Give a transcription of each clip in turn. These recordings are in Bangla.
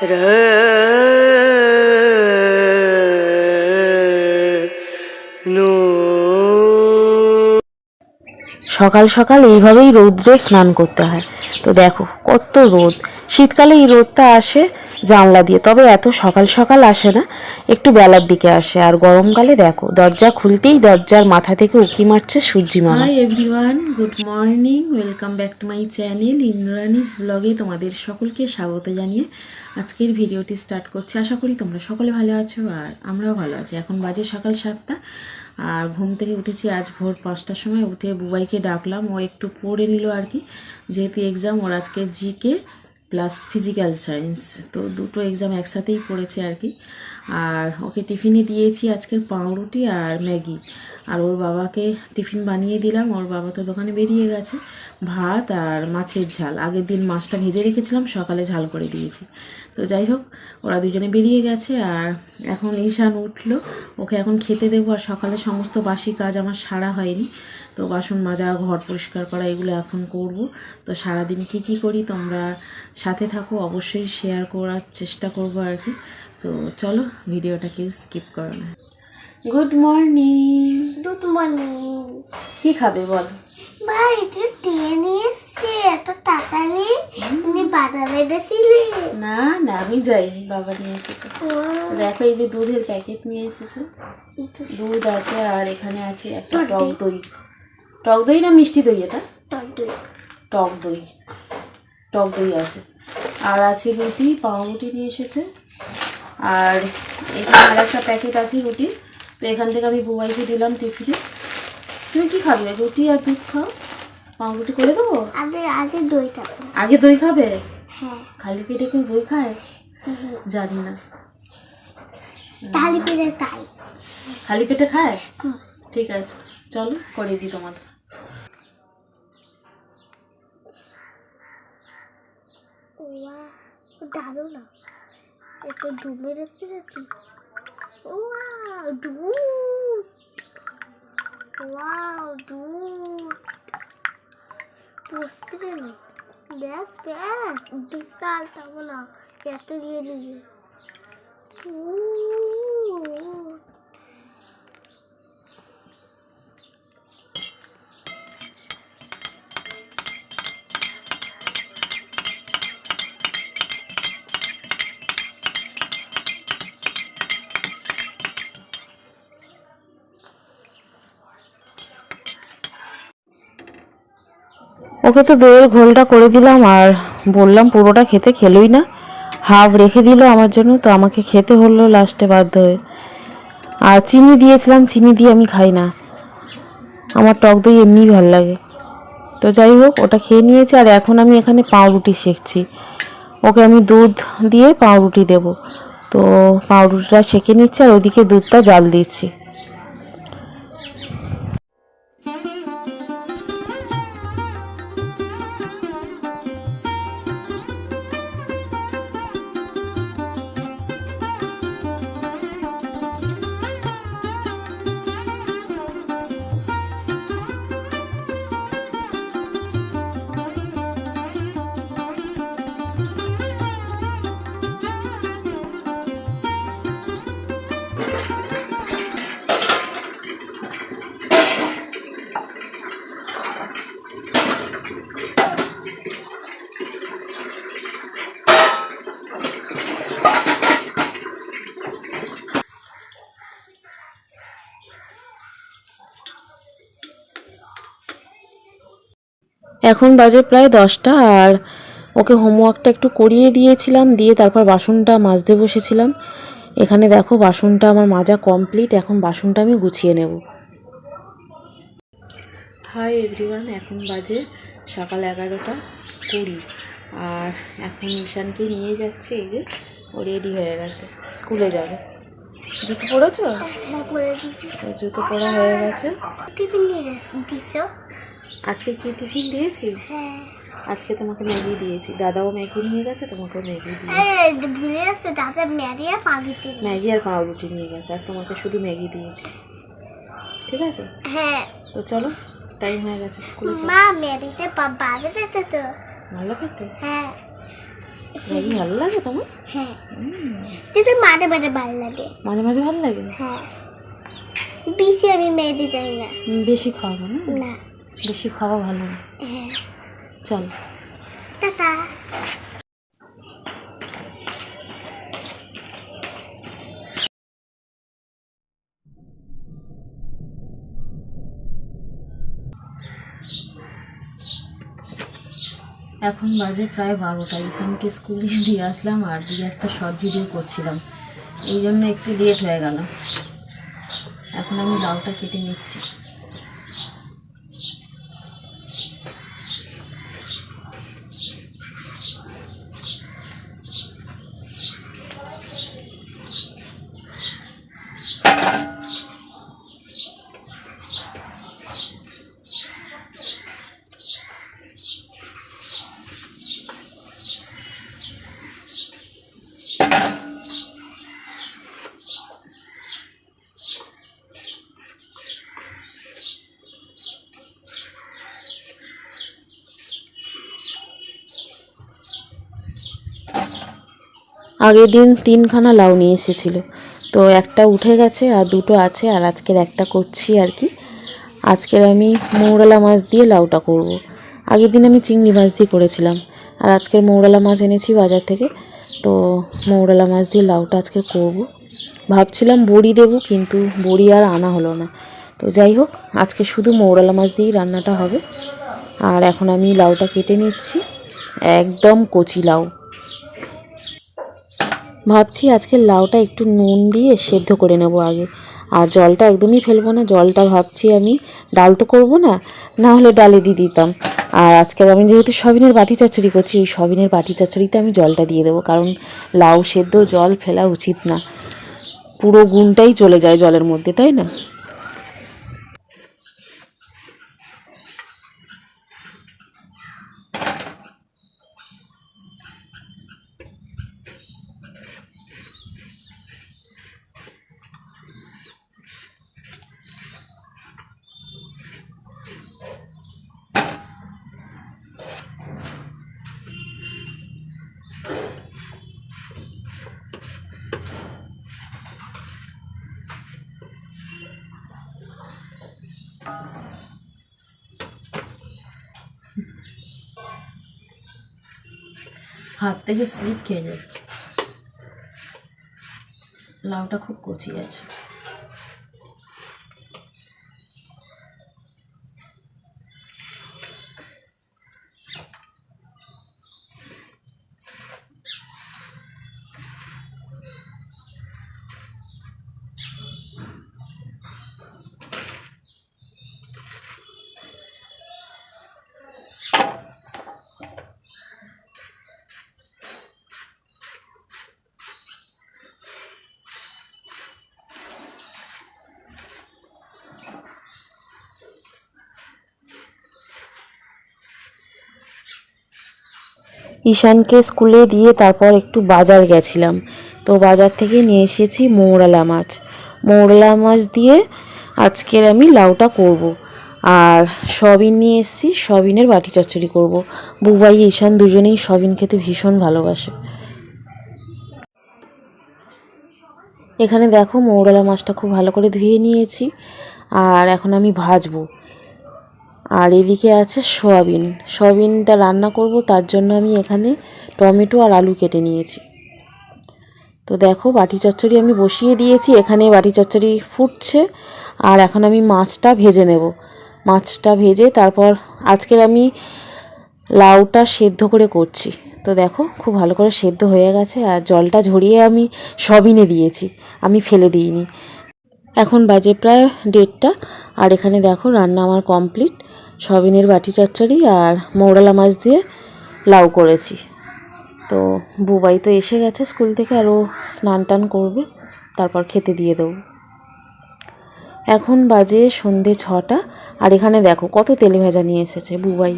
সকাল সকাল এইভাবেই রৌদ্রে স্নান করতে হয়। তো দেখো, কত রোদ। শীতকালে এই রোদটা আসে জানলা দিয়ে, তবে এত সকাল সকাল আসে না, একটু বেলার দিকে আসে। আর গরমকালে দেখো, দরজা খুলতেই দরজার মাথা থেকে উকি মারছে সূর্যি মামা। Hi everyone good morning welcome back to my channel Indrani's ব্লগে তোমাদের সকলকে স্বাগত জানিয়ে আজকের ভিডিওটি স্টার্ট করছি। আশা করি তোমরা সকলে ভালো আছো আর আমরাও ভালো আছি। এখন বাজে সকাল সাতটা আর ঘুম থেকে উঠেছি আজ ভোর পাঁচটার সময়। উঠে বুবাইকে ডাকলাম। ও একটু পড়ে নিল আর কি। যেহেতু এক্সাম ওর আজকে জিকে প্লাস ফিজিক্যাল সায়েন্স তো দুটো এক্সাম একসাথেই পড়েছে আর কি। আর ওকে টিফিনে দিয়েছি আজকে পাউরুটি আর ম্যাগি। আর ওর বাবাকে টিফিন বানিয়ে দিলাম। ওর বাবা তো দোকানে বেরিয়ে গেছে। ভাত আর মাছের ঝাল। আগের দিন মাছটা ভেজে রেখেছিলাম, সকালে ঝাল করে দিয়েছি। তো যাই হোক, ওরা দুজনে বেরিয়ে গেছে আর এখন ঈশান উঠল। ওকে এখন খেতে দেবো আর সকালে সমস্ত বাসি কাজ আমার সারা হয়নি। তো বাসন মাজা, ঘর পরিষ্কার করা, এগুলো এখন করব। তো সারাদিন কি কি করি তোমরা সাথে থাকো, অবশ্যই শেয়ার করার চেষ্টা করব আর কি। তো চলো ভিডিওটা কেউ স্কিপ করো না। গুড মর্নিং গুড মর্নিং কি খাবে বল? ভাই এটা ট্রেনে এসছে এত তাড়াতাড়ি। তুমি বাজারে এনেছিলে না না আমি যাইনি বাবা নিয়ে এসেছে। দেখো এই যে দুধের প্যাকেট নিয়ে এসেছ। দুধ। আছে আর এখানে আছে একটা টক দই। টক দই না মিষ্টি দই এটা? টক দই। টক দই আছে। আর আছে রুটি পাউরুটি নিয়ে এসেছে। আর এখানে আর একটা প্যাকেট আছে রুটি। তো এখান থেকে আমি বুবাইকে দিলাম টিফিনে। তুমি কি খাবে? রুটি আর দুধ খাও। পাউরুটি করে দেবো? আগে আগে দই থাকো আগে দই খাবে? হ্যাঁ। খালি পেটে কেউ দই খায়? জানি না। তালি পেরে তাই খালি পেটে খায়? ঠিক আছে। চলো করে দিই তোমাদের। দারুণ না। একটা ডুবের এসছে নাকি? ওয়া দুধ ওয়াও দুধ বসতে না ব্যাস ব্যাস। দুধটা আলতাবো না। এত দিয়ে দিয়ে ওকে তো দইয়ের ঘোলটা করে দিলাম আর বললাম পুরোটা খেতে খেলোই না। হাফ রেখে দিল আমার জন্য, তো আমাকে খেতে হলো লাস্টে বাধ্য হয়ে। আর চিনি দিয়েছিলাম, চিনি দিয়ে আমি খাই না। আমার টক দই এমনিই ভালো লাগে। তো যাই হোক, ওটা খেয়ে নিয়েছে আর এখন আমি এখানে পাউরুটি শেখছি। ওকে আমি দুধ দিয়ে পাউরুটি দেব। তো পাউরুটিটা সেঁকে নিচ্ছে আর ওদিকে দুধটা জাল দিচ্ছি। এখন বাজে প্রায় দশটা আর ওকে হোমওয়ার্কটা একটু করিয়ে দিয়েছিলাম দিয়ে তারপর বাসনটা মাজতে বসেছিলাম। এখানে দেখো বাসনটা আমার মাজা কমপ্লিট এখন বাসনটা আমি গুছিয়ে নেব। হাই এভরিওয়ান এখন বাজে সকাল এগারোটা কুড়ি। আর এখন ঈশানকে নিয়ে যাচ্ছে এই যে ও রেডি হয়ে গেছে। স্কুলে যাবে। জুতো পড়েছো? হ্যাঁ জুতো পরা হয়ে গেছে। টিফিন নিয়ে দিচ্ছ আজকে কি টিফিন দিয়েছি? হ্যাঁ। আজকে তোমাকে ম্যাগি দিয়েছি। দাদাও ম্যাগি নিয়ে গেছে তোমাকে ম্যাগি দিয়েছি। ভুলে তাতে ম্যারিয়া পালিতে ম্যাগি আর পাউরুটি নিয়ে গেছে আর তোমাকে শুধু ম্যাগি দিয়েছি। ঠিক আছে? হ্যাঁ। তো চলো টাইম হয়ে গেছে স্কুলে মা ম্যাগিতে বাবা যেতে তো। ভালো খেতে? হ্যাঁ। ম্যাগি ভালো লাগে তোমার? হ্যাঁ। কিন্তু মাঝে মাঝে ভালো লাগে। মাঝে মাঝে ভালো লাগে? হ্যাঁ। বেশি আমি মেহেদি দেয় না। বেশি খাওয়াবো না? না। বেশি খাওয়া ভালো না। চল। এখন বাজে প্রায় বারোটা। ইসামকে স্কুলে দিয়ে আসলাম আর দিয়ে একটা শর্ট ভিডিও করছিলাম। এই জন্য একটু লেট হয়ে গেল এখন আমি লাউটা কেটে নিচ্ছি। আগের দিন তিনখানা লাউ নিয়ে এসেছিল। তো একটা উঠে গেছে আর দুটো আছে আর আজকের একটা করছি আর কি। আজকের আমি মৌরালা মাছ দিয়ে লাউটা করব। আগের দিন আমি চিংড়ি মাছ দিয়ে করেছিলাম আর আজকের মৌরালা মাছ এনেছি বাজার থেকে। তো মৌরালা মাছ দিয়ে লাউটা আজকে করব। ভাবছিলাম বড়ি দেবো কিন্তু বড়ি আর আনা হলো না। তো যাই হোক, আজকে শুধু মৌরালা মাছ দিয়েই রান্নাটা হবে। আর এখন আমি লাউটা কেটে নিচ্ছি। একদম কচি লাউ। ভাবছি আজকে লাউটা একটু নুন দিয়ে সেদ্ধ করে নেব আগে। আর জলটা একদমই ফেলব না, জলটা ভাবছি আমি ডাল তো করব না না হলে ডালে দিয়ে দিতাম। আর আজকে আমি যেহেতু সবিনের বাটি চচ্চড়ি করছি ওই সবিনের বাটি চচ্চড়িতে আমি জলটা দিয়ে দেবো, কারণ লাউ সেদ্ধ, জল ফেলা উচিত না। পুরো গুণটাই চলে যায় জলের মধ্যে, তাই না? হাত থেকে স্লিপ খেয়ে যাচ্ছে লাউটা খুব কচি আছে ঈশানকে স্কুলে দিয়ে তারপর একটু বাজার গেছিলাম। তো বাজার থেকে নিয়ে এসেছি মৌরালা মাছ। মৌরালা মাছ দিয়ে আজকের আমি লাউটা করব। আর সবিন নিয়ে এসেছি সবিনের বাটি চচ্চড়ি করব। বুবাই, ঈশান দুজনেই সবিন খেতে ভীষণ ভালোবাসে। এখানে দেখো মৌরালা মাছটা খুব ভালো করে ধুয়ে নিয়েছি। আর এখন আমি ভাজবো। আর এদিকে আছে সয়াবিন। সয়াবিনটা রান্না করব, তার জন্য আমি এখানে টমেটো আর আলু কেটে নিয়েছি। তো দেখো, বাটি চচ্চড়ি আমি বসিয়ে দিয়েছি, এখানে বাটি চচ্চড়ি ফুটছে, আর এখন আমি মাছটা ভেজে নেব। মাছটা ভেজে তারপর আজকের আমি লাউটা সেদ্ধ করে করছি। তো দেখো, খুব ভালো করে সেদ্ধ হয়ে গেছে, আর জলটা ঝরিয়ে আমি সবিনে দিয়েছি, আমি ফেলে দিইনি। এখন বাজে প্রায় দেড়টা, আর এখানে দেখো রান্না আমার কমপ্লিট। সবিনের বাটি চচ্চড়ি আর মৌরালা মাছ দিয়ে লাউ করেছি। তো বুবাই তো এসে গেছে স্কুল থেকে আরও স্নান টান করবে, তারপর খেতে দিয়ে দেবো। এখন বাজে সন্ধে ছটা, আর এখানে দেখো কত তেলে ভাজা নিয়ে এসেছে Bubai.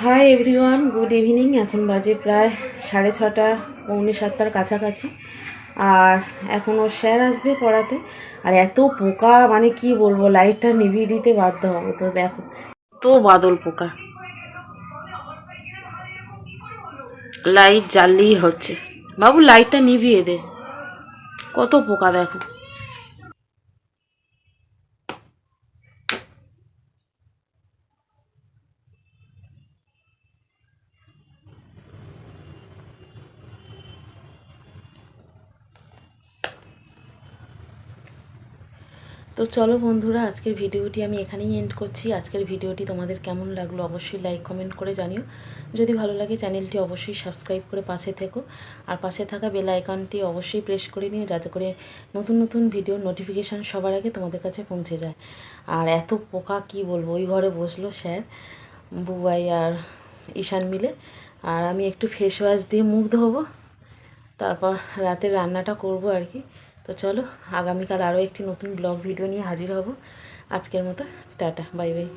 Hi everyone good evening এখন বাজে প্রায় সাড়ে ছটা, পৌনে সাতটার কাছাকাছি। আর এখন ওর স্যার আসবে পড়াতে। আর এত পোকা মানে কি বলব লাইটটা নিভিয়ে দিতে বাধ্য হব। তো দেখো তো বাদল পোকা। লাইট জ্বাললেই হচ্ছে। বাবু লাইটটা নিভিয়ে দে। কত পোকা দেখো। তো চলো বন্ধুরা, আজকের ভিডিওটি আমি এখানেই এন্ড করছি। আজকের ভিডিওটি তোমাদের কেমন লাগল অবশ্যই লাইক কমেন্ট করে জানিও। যদি ভালো লাগে চ্যানেলটি অবশ্যই সাবস্ক্রাইব করে পাশে থেকো। আর পাশে থাকা বেল আইকনটি অবশ্যই প্রেস করে নিও, যাতে করে নতুন নতুন ভিডিও নোটিফিকেশান সবার আগে তোমাদের কাছে পৌঁছে যায়। আর এত পোকা কি বলব, ওই ঘরে বসল স্যার, বুবাই আর ঈশান মিলে। আর আমি একটু ফেস ওয়াশ দিয়ে মুখ ধোবো, তারপর রাতে রান্নাটা করব আর কি। তো চলো, আগামীকাল আরও একটি নতুন ব্লগ, ভিডিও নিয়ে হাজির হব। আজকের মতো, টাটা, বাই বাই।